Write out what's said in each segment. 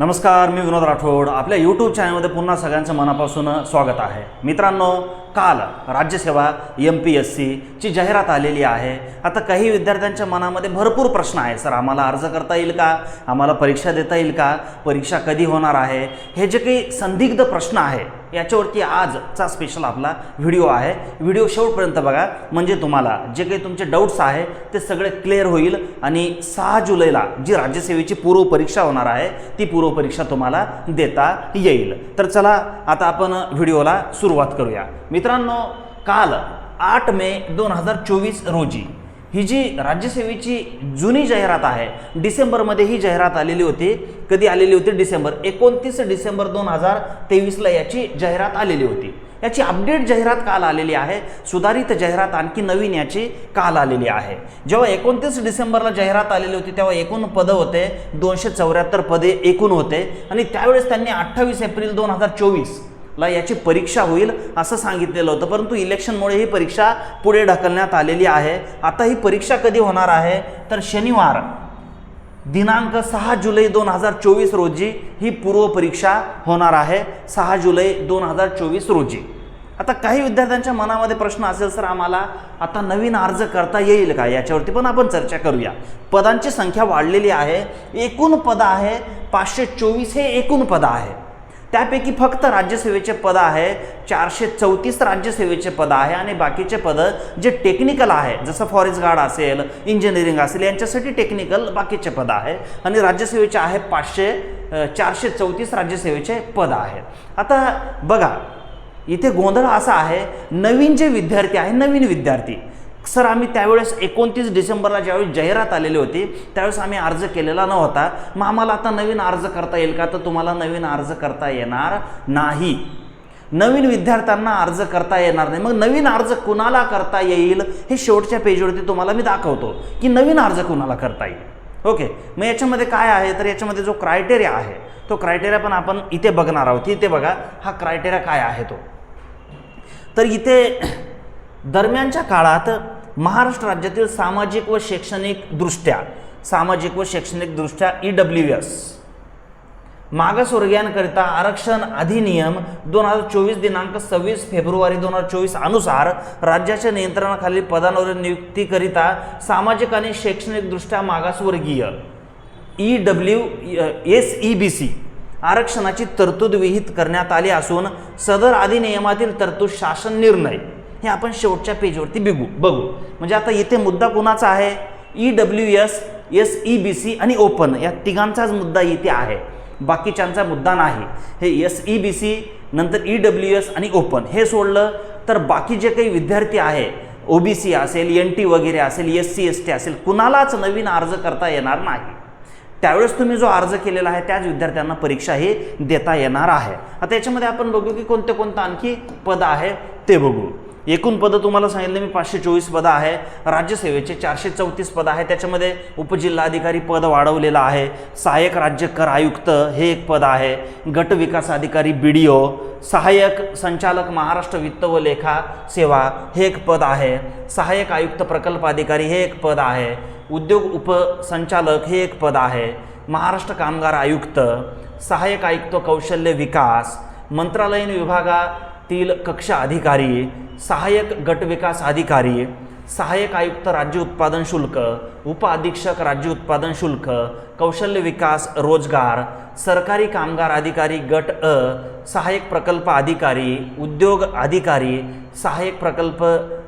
नमस्कार मी विनोद राठोड. आपल्या यूट्यूब चॅनलमध्ये पुन्हा सगळ्यांचं मनापासून स्वागत आहे. मित्रांनो काल राज्यसेवा एम पी एस सीची जाहिरात आलेली आहे. आता काही विद्यार्थ्यांच्या मनामध्ये भरपूर प्रश्न आहे सर आम्हाला अर्ज करता येईल का? आम्हाला परीक्षा देता येईल का? परीक्षा कधी होणार आहे? हे जे काही संदिग्ध प्रश्न आहे याच्यावरती आजचा स्पेशल आपला व्हिडिओ आहे. व्हिडिओ शेवटपर्यंत बघा. म्हणजे तुम्हाला जे काही तुमचे डाऊट्स आहे ते सगळे क्लिअर होईल आणि सहा जुलैला जी राज्यसेवेची पूर्व परीक्षा होणार आहे ती पूर्व परीक्षा तुम्हाला देता येईल. तर चला आता आपण व्हिडिओला सुरुवात करूया. मित्रांनो काल आठ मे दोन हजार चोवीस रोजी ही जी राज्यसेवेची जुनी जाहिरात आहे डिसेंबरमध्ये ही जाहिरात आलेली होती कधी आलेली होती डिसेंबर? एकोणतीस डिसेंबर दोन हजार तेवीसला याची जाहिरात आलेली होती. याची अपडेट जाहिरात काल आलेली आहे सुधारित जाहिरात आणखी नवीन याची काल आलेली आहे. जेव्हा एकोणतीस डिसेंबरला जाहिरात आलेली होती तेव्हा एकूण पदं होते दोनशे चौऱ्याहत्तर पदे एकूण होते आणि त्यावेळेस त्यांनी अठ्ठावीस एप्रिल दोन हजार चोवीस ला याची परीक्षा होईल असं सांगितलेलं होतं. परंतु इलेक्शनमुळे ही परीक्षा पुढे ढकलण्यात आलेली आहे. आता ही परीक्षा कधी होणार आहे? तर शनिवार दिनांक सहा जुलै दोन हजार चोवीस रोजी ही पूर्व परीक्षा होणार आहे. सहा जुलै दोन हजार चोवीस रोजी. आता काही विद्यार्थ्यांच्या मनामध्ये प्रश्न असेल सर आम्हाला आता नवीन अर्ज करता येईल का याच्यावरती? पण आपण चर्चा करूया. पदांची संख्या वाढलेली आहे. एकूण पदं आहे पाचशे चोवीस हे एकूण पदं आहे. त्यापैकी फक्त राज्यसेवेचे पद आहे चारशे चौतीस राज्यसेवेचे पद आहे आणि बाकीचे पदं जे टेक्निकल आहे जसं फॉरेस्ट गार्ड असेल इंजिनिअरिंग असेल यांच्यासाठी टेक्निकल बाकीचे पद आहे. आणि राज्यसेवेचे आहे पाचशे चारशे चौतीस राज्यसेवेचे पद आहे. आता बघा इथे गोंधळ असा आहे नवीन जे विद्यार्थी आहे नवीन विद्यार्थी. सर आम्ही त्यावेळेस एकोणतीस डिसेंबरला ज्यावेळेस जाहिरात आलेली होती त्यावेळेस आम्ही अर्ज केलेला नव्हता. मग आम्हाला आता नवीन अर्ज करता येईल का? तर तुम्हाला नवीन अर्ज करता येणार नाही. नवीन विद्यार्थ्यांना अर्ज करता येणार नाही. मग नवीन अर्ज कुणाला करता येईल? हे शेवटच्या पेजवरती तुम्हाला मी दाखवतो की नवीन अर्ज कुणाला करता येईल. ओके? मग याच्यामध्ये काय आहे? तर याच्यामध्ये जो क्रायटेरिया आहे तो क्रायटेरिया पण आपण इथे बघणार आहोत. इथे बघा हा क्रायटेरिया काय आहे तो? तर इथे दरम्यानच्या काळात महाराष्ट्र राज्यातील सामाजिक व शैक्षणिकदृष्ट्या सामाजिक व शैक्षणिकदृष्ट्या ई डब्ल्यू एस मागासवर्गीयांकरिता आरक्षण अधिनियम दोन हजार चोवीस दिनांक सव्वीस फेब्रुवारी दोन हजार चोवीस अनुसार राज्याच्या नियंत्रणाखालील पदांवरील नियुक्तीकरिता सामाजिक आणि शैक्षणिकदृष्ट्या मागासवर्गीय E W S E B C आरक्षणाची तरतूद विहित करण्यात आली असून सदर अधिनियमातील तरतूद शासन निर्णय हे आपण शेवटच्या पेजवरती बघू बघू. म्हणजे आता इथे मुद्दा कोणाचा आहे? E W S S E B C आणि ओपन या तिघांचाच मुद्दा इथे आहे. बाकीच्यांचा मुद्दा नाही. हे एस ई बी सी नंतर ई डब्ल्यू एस आणि ओपन हे सोडलं तर बाकी जे काही विद्यार्थी आहे ओ बी सी असेल एन टी वगैरे असेल एस सी एस टी असेल कुणालाच नवीन अर्ज करता येणार नाही. त्यावेळेस तुम्ही जो अर्ज केलेला आहे त्याच विद्यार्थ्यांना परीक्षा ही देता येणार आहे. आता याच्यामध्ये आपण बघू की कोणते कोणतं आणखी पद आहे ते बघू. एकूण पदं तुम्हाला सांगितलं मी पाचशे चोवीस पदं आहे. राज्यसेवेचे चारशे चौतीस पदं आहे. त्याच्यामध्ये उपजिल्हाधिकारी पद वाढवलेलं आहे. सहाय्यक राज्य कर आयुक्त हे एक पद आहे. गट विकास अधिकारी बी डी ओ सहाय्यक संचालक महाराष्ट्र वित्त व लेखा सेवा हे एक पद आहे. सहाय्यक आयुक्त प्रकल्प अधिकारी हे एक पद आहे. उद्योग उपसंचालक हे एक पद आहे. महाराष्ट्र कामगार आयुक्त. सहाय्यक आयुक्त कौशल्य विकास. मंत्रालयीन विभागा तील कक्षा अधिकारी सहाय्यक गट विकास अधिकारी सहाय्यक आयुक्त राज्य उत्पादन शुल्क उप अधीक्षक राज्य उत्पादन शुल्क कौशल्य विकास रोजगार सरकारी कामगार अधिकारी गट अ सहाय्यक प्रकल्प अधिकारी उद्योग अधिकारी सहाय्यक प्रकल्प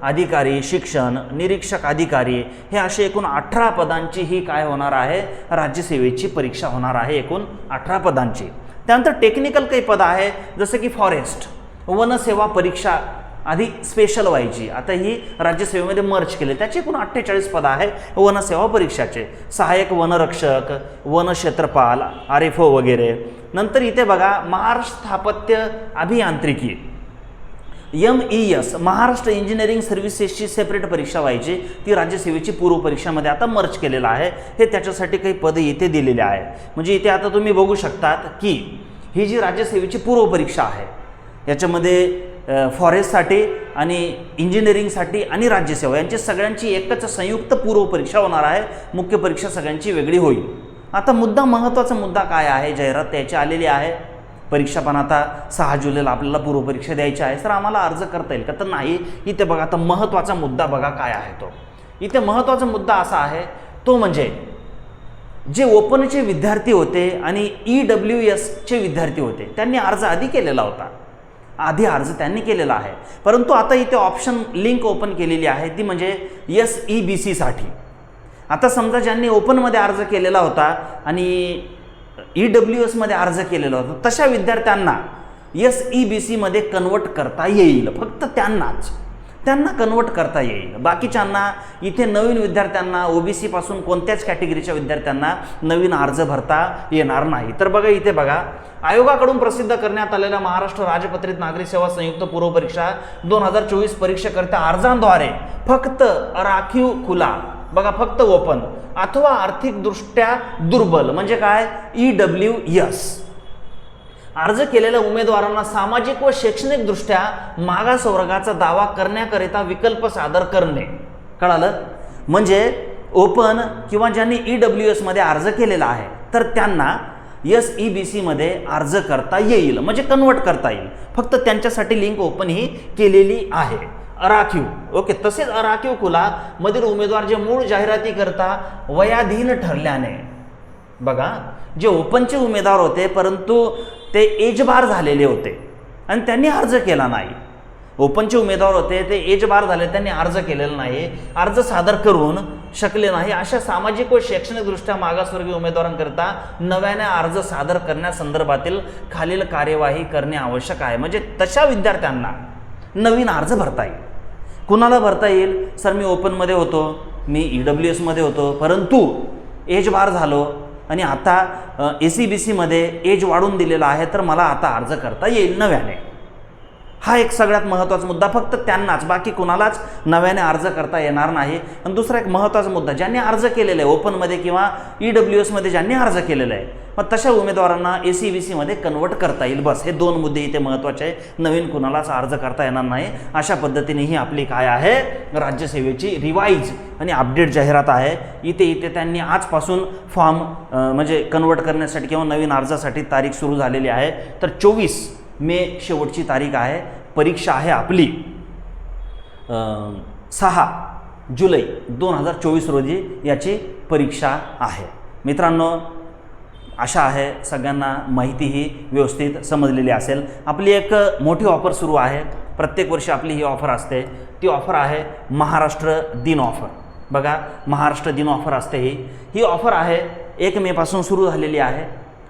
अधिकारी शिक्षण निरीक्षक अधिकारी हे असे एकूण अठरा पदांची ही काय होणार आहे? राज्यसेवेची परीक्षा होणार आहे एकूण अठरा पदांची. त्यानंतर टेक्निकल काही पद आहे जसं की फॉरेस्ट वनसेवा परीक्षा आधी स्पेशल व्हायची. आता ही राज्यसेवेमध्ये मर्च केले. त्याची एकूण अठ्ठेचाळीस पदं आहे वनसेवा परीक्षाचे. सहाय्यक वनरक्षक वनक्षेत्रपाल आर एफ ओ वगैरे. नंतर इथे बघा महाराष्ट्र स्थापत्य अभियांत्रिकी. M E S Maharashtra engineering सर्व्हिसेसची separate परीक्षा व्हायची. ती राज्यसेवेची पूर्व परीक्षामध्ये आता मर्च केलेलं आहे. हे त्याच्यासाठी काही पदं इथे दिलेले आहे म्हणजे इथे आता तुम्ही बघू शकतात की ही जी राज्यसेवेची पूर्व परीक्षा आहे याच्यामध्ये फॉरेस्टसाठी आणि इंजिनिअरिंगसाठी आणि राज्यसेवा यांची सगळ्यांची एकच संयुक्त पूर्व परीक्षा होणार आहे. मुख्य परीक्षा सगळ्यांची वेगळी होईल. आता मुद्दा महत्त्वाचा मुद्दा काय आहे? जाहिरात त्याची आलेली आहे. परीक्षा पण आता सहा जुलैला आपल्याला पूर्वपरीक्षा द्यायची आहे. सर आम्हाला अर्ज करता येईल का? तर नाही. इथे बघा आता महत्त्वाचा मुद्दा बघा काय आहे तो. इथे महत्त्वाचा मुद्दा असा आहे तो म्हणजे जे ओपनचे विद्यार्थी होते आणि ई डब्ल्यू एसचे विद्यार्थी होते त्यांनी अर्ज आधी केलेला होता. आधी अर्ज त्यांनी केलेला आहे. परंतु आता इथे ऑप्शन लिंक ओपन केलेली आहे. ती म्हणजे एस ई बी सीसाठी आता समजा ज्यांनी ओपनमध्ये अर्ज केलेला होता आणि ई डब्ल्यू एसमध्ये अर्ज केलेला होता तशा विद्यार्थ्यांना एस ई बी सीमध्ये कन्वर्ट करता येईल. फक्त त्यांनाच. त्यांना कन्वर्ट करता येईल. बाकीच्यांना इथे नवीन विद्यार्थ्यांना ओबीसी पासून कोणत्याच कॅटेगरीच्या विद्यार्थ्यांना नवीन अर्ज भरता येणार नाही. तर बघा इथे बघा आयोगाकडून प्रसिद्ध करण्यात आलेल्या महाराष्ट्र राजपत्रित नागरी सेवा संयुक्त पूर्व परीक्षा दोन हजार चोवीस परीक्षेकरिता अर्जांद्वारे फक्त राखीव खुला बघा फक्त ओपन अथवा आर्थिकदृष्ट्या दुर्बल म्हणजे काय? ई डब्ल्यू एस अर्ज केलेल्या उमेदवारांना सामाजिक व शैक्षणिकदृष्ट्या मागास वर्गाचा दावा करण्याकरिता विकल्प सादर करणे. कळालं? म्हणजे ओपन किंवा ज्यांनी ई डब्ल्यू एसमध्ये अर्ज केलेला आहे तर त्यांना एस ई बी सीमध्ये अर्ज करता येईल म्हणजे कन्वर्ट करता येईल. फक्त त्यांच्यासाठी लिंक ओपन ही केलेली आहे. अराखीव. ओके तसेच अराखीव खुला मधील उमेदवार जे मूळ जाहिराती करता वयाधीन ठरल्याने. बघा जे ओपनचे उमेदवार होते परंतु ते एज बार झालेले होते आणि त्यांनी अर्ज केला नाही. ओपनचे उमेदवार होते ते एज बार झाले त्यांनी अर्ज केलेला नाही अर्ज सादर करून शकले नाही. अशा सामाजिक व शैक्षणिकदृष्ट्या मागासवर्गीय उमेदवारांकरिता नव्याने अर्ज सादर करण्यासंदर्भातील खालील कार्यवाही करणे आवश्यक आहे. म्हणजे तशा विद्यार्थ्यांना नवीन अर्ज भरता येईल. कुणाला भरता येईल? सर मी ओपनमध्ये होतो मी ई डब्ल्यू एसमध्ये होतो परंतु एज बार झालो आणि आता ए सी बी सीमध्ये एज वाढून दिलेला आहे तर मला आता अर्ज करता येईल नव्याने. हा एक सगळ्यात महत्त्वाचा मुद्दा. फक्त त्यांनाच बाकी कुणालाच नव्याने अर्ज करता येणार नाही. आणि दुसरा एक महत्त्वाचा मुद्दा ज्यांनी अर्ज केलेला आहे ओपनमध्ये किंवा ई डब्ल्यू एसमध्ये ज्यांनी अर्ज केलेला आहे मग तशा उमेदवारांना ए सी बी सीमध्ये कन्वर्ट करता येईल. बस हे दोन मुद्दे इथे महत्त्वाचे आहे. नवीन कुणालाच अर्ज करता येणार नाही. अशा पद्धतीने ही आपली काय आहे? राज्यसेवेची रिवाईज आणि अपडेट जाहिरात आहे. इथे इथे त्यांनी आजपासून फॉर्म म्हणजे कन्वर्ट करण्यासाठी किंवा नवीन अर्जासाठी तारीख सुरू झालेली आहे. तर चोवीस मे शेवटची तारीख आहे. परीक्षा आहे आपली. सहा जुलै दोन हजार चोवीस रोजी याची परीक्षा आहे. मित्रांनो आशा आहे सगळ्यांना माहिती ही व्यवस्थित समजलेली असेल. आपली एक मोठी ऑफर सुरू आहे. प्रत्येक वर्षी आपली ही ऑफर असते. ती ऑफर आहे महाराष्ट्र दिन ऑफर बघा महाराष्ट्र दिन ऑफर असते ही. ही ऑफर आहे एक मेपासून सुरू झालेली आहे.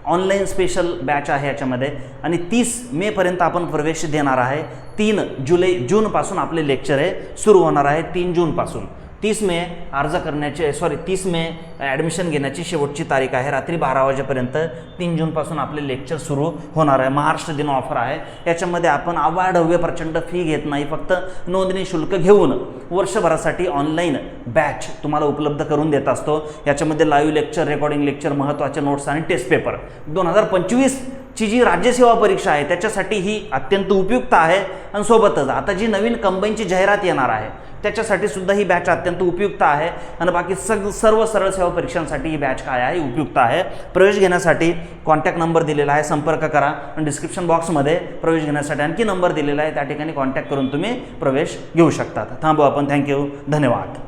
ऑनलाईन स्पेशल बॅच आहे याच्यामध्ये. आणि तीस मेपर्यंत आपण प्रवेश देणार आहे. तीन जुलै जूनपासून आपले लेक्चर हे सुरू होणार आहे तीन जूनपासून. तीस मे अर्ज करण्याचे सॉरी तीस मे ॲडमिशन घेण्याची शेवटची तारीख आहे. रात्री बारा वाजेपर्यंत तीन जूनपासून आपले लेक्चर सुरू होणार आहे. महाराष्ट्र दिन ऑफर आहे. याच्यामध्ये आपण अवाढव्य प्रचंड फी घेत नाही. फक्त नोंदणी शुल्क घेऊन वर्षभरासाठी ऑनलाईन बॅच तुम्हाला उपलब्ध करून देत असतो. याच्यामध्ये लाईव्ह लेक्चर रेकॉर्डिंग लेक्चर महत्त्वाचे नोट्स आणि टेस्ट पेपर दोन हजार पंचवीसची जी राज्यसेवा परीक्षा आहे त्याच्यासाठी ही अत्यंत उपयुक्त आहे. आणि सोबतच आता जी नवीन कंबाईनची जाहिरात येणार आहे त्याच्यासाठी सुद्धा ही बॅच अत्यंत उपयुक्त आहे. आणि बाकी सग सर्व सरळ सेवा परीक्षांसाठी ही बॅच काय आहे? उपयुक्त आहे. प्रवेश घेण्यासाठी कॉन्टॅक्ट नंबर दिलेला आहे. संपर्क करा. आणि डिस्क्रिप्शन बॉक्समध्ये प्रवेश घेण्यासाठी आणखी नंबर दिलेला आहे. त्या ठिकाणी कॉन्टॅक्ट करून तुम्ही प्रवेश घेऊ शकतात थांबू आपण. थँक्यू धन्यवाद.